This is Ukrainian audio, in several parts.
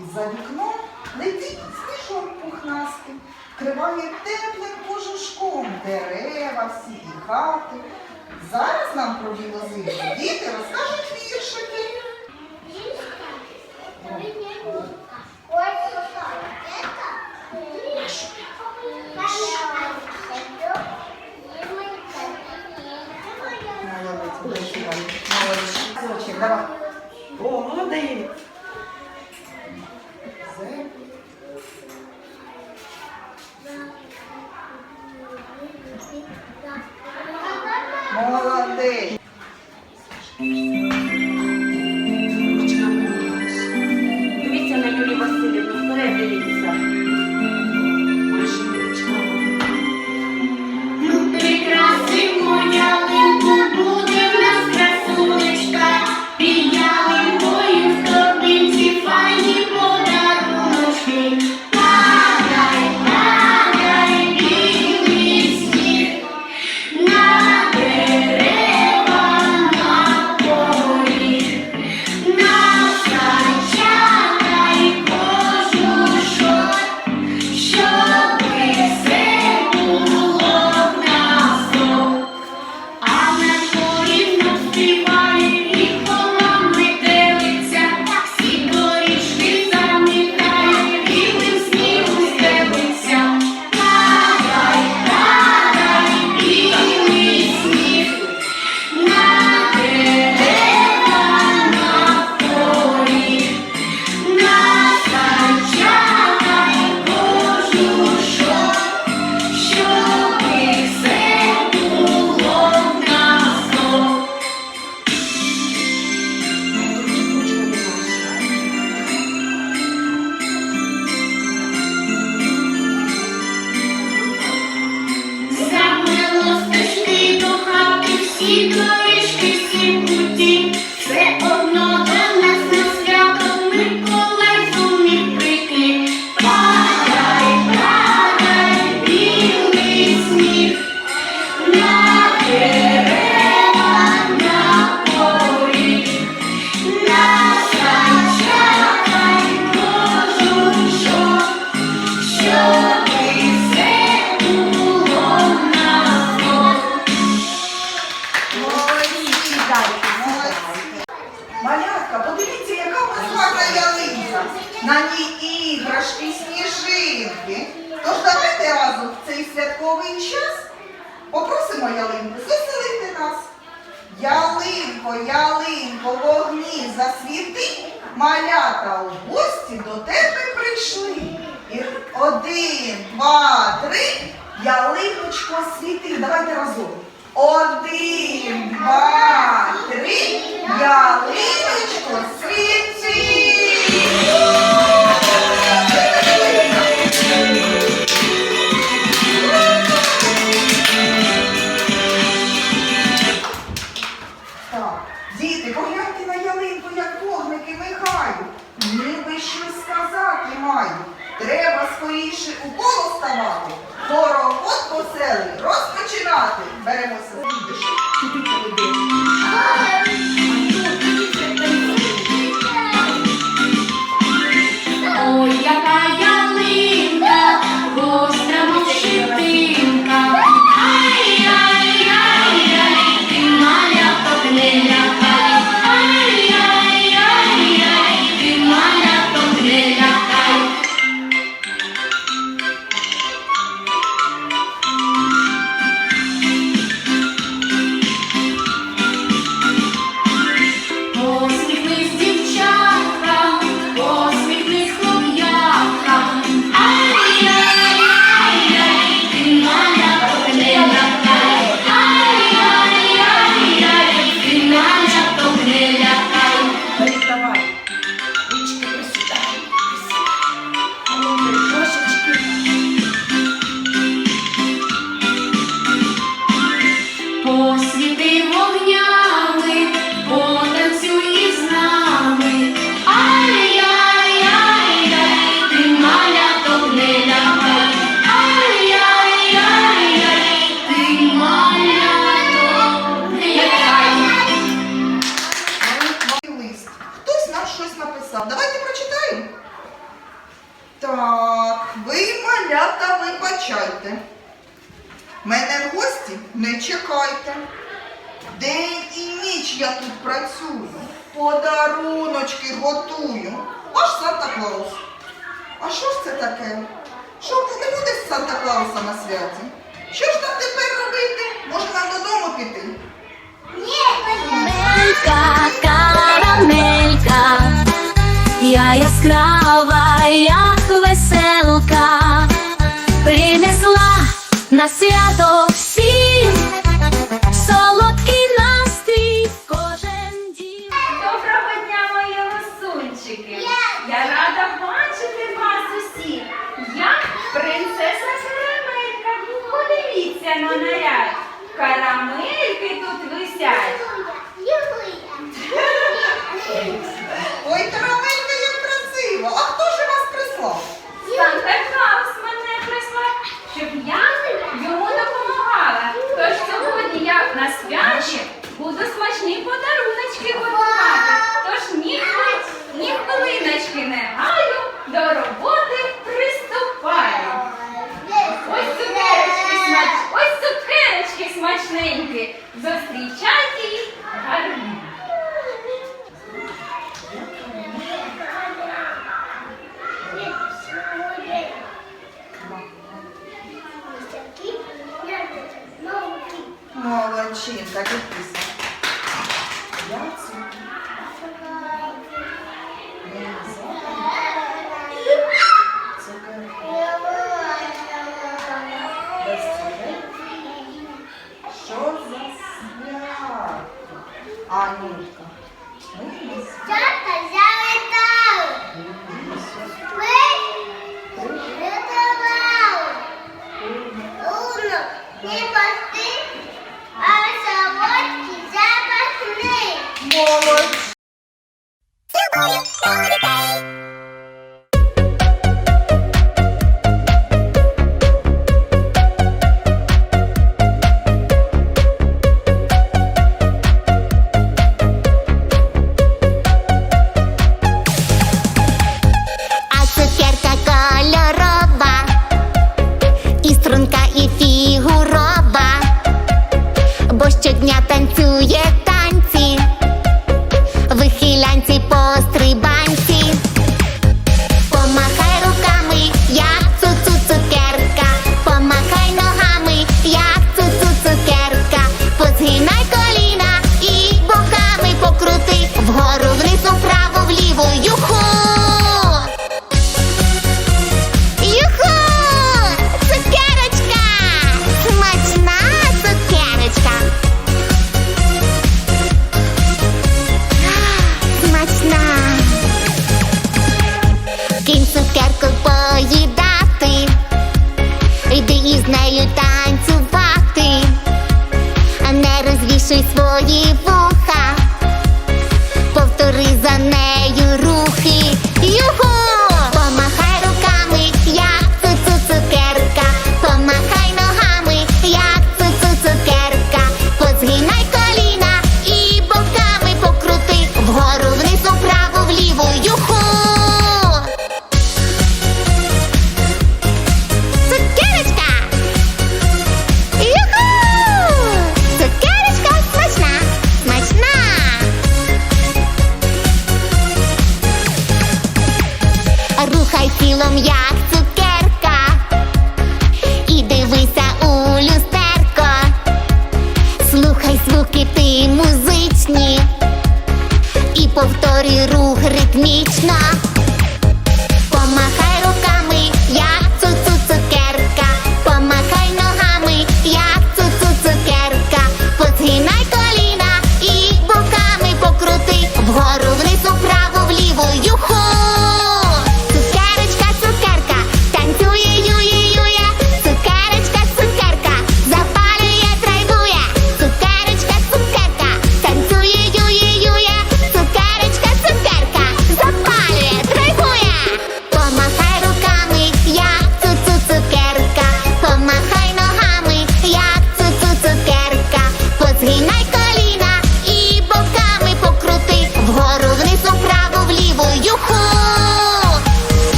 І за вікном летить сніжок пухнастий, вкриває теплим кожушком дерева, всі і хати. Зараз нам про білозиму діти розкажуть віршики. Молодець, Молодець. Молодець. Давай. О, молодець. Просимо ялинку, заселити нас. Ялинко, ялинко, вогні засвіти, малята у гості до тебе прийшли. І Один, два, три. Ялиночку освіти. Давайте разом. Один, два, три. Ялиночку світи. скоріше у коло ставати, Хоровод веселий розпочинати. Беремося з душі. написав. Давайте прочитаємо. Так, ви, малята, вибачайте. Мене в гості не чекайте. День і ніч я тут працюю, подаруночки готую. Аж Санта Клаус. А що ж це таке? Що не буде Санта Клауса на святі? Що ж там тепер робити? Може нам додому піти? Ні, Карамелька, карамелька. Я яскрава, як веселка, принесла на свято. forward. пісні і повтори рух ритмічно.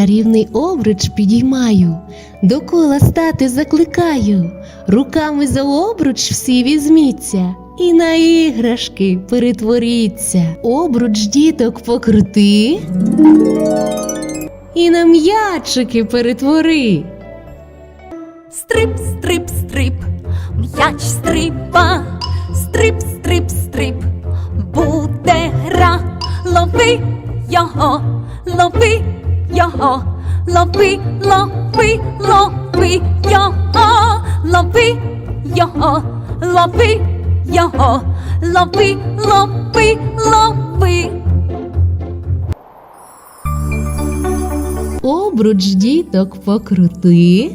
Чарівний обруч підіймаю, до кола стати закликаю, руками за обруч всі візьміться, і на іграшки перетворіться. Обруч діток покрути, і на м'ячики перетвори. Стрип, стрип, стрип, м'яч стрипа, стрип, стрип, стрип, буде гра, лови його, лови його, лови, лови, лови його, лови його, лови його, лови, лови, лови. Обруч діток покрути,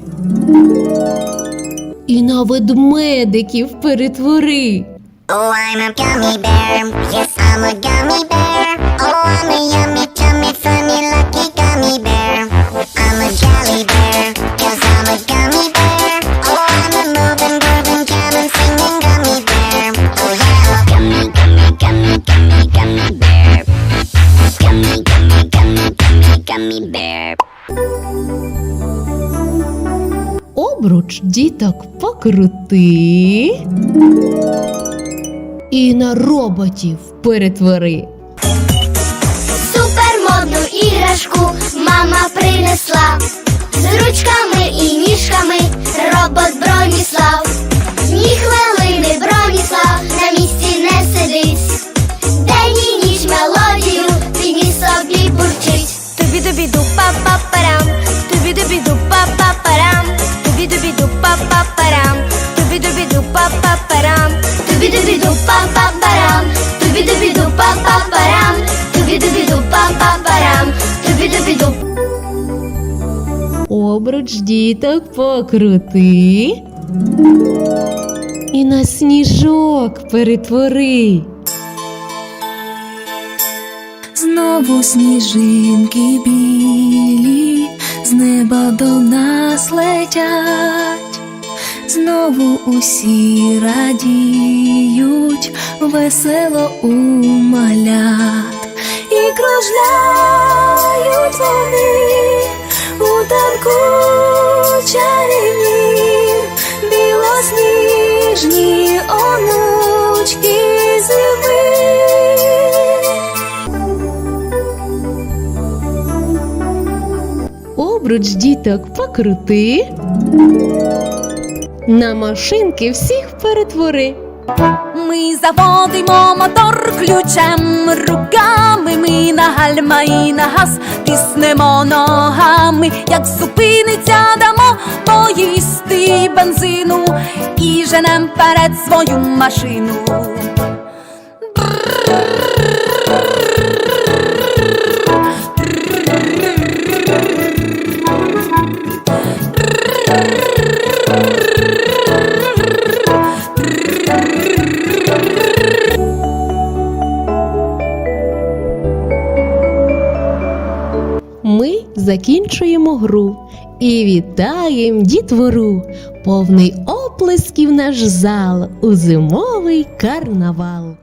і на ведмедиків перетвори. Oh, I'm a gummy bear. Yes, I'm a gummy bear. Oh, I'm a yummy, діток покрути і на роботів перетвори. Супермодну іграшку мама принесла з ручками і ніжками робот Броніслав. Ні хвилини Броніслав діток покрути. І на сніжок перетвори. Знову сніжинки білі з неба до нас летять, знову усі радіють, весело у і кружляють вони танку чарівні, білосніжні онучки зими. Обруч діток покрути. На машинки всіх перетвори. Ми заводимо мотор ключем руками, ми на гальма і на газ тиснемо ногами, як зупиниться, дамо поїсти бензину і женем перед свою машину. Закінчуємо гру і вітаємо дітвору. Повний оплесків наш зал у зимовий карнавал.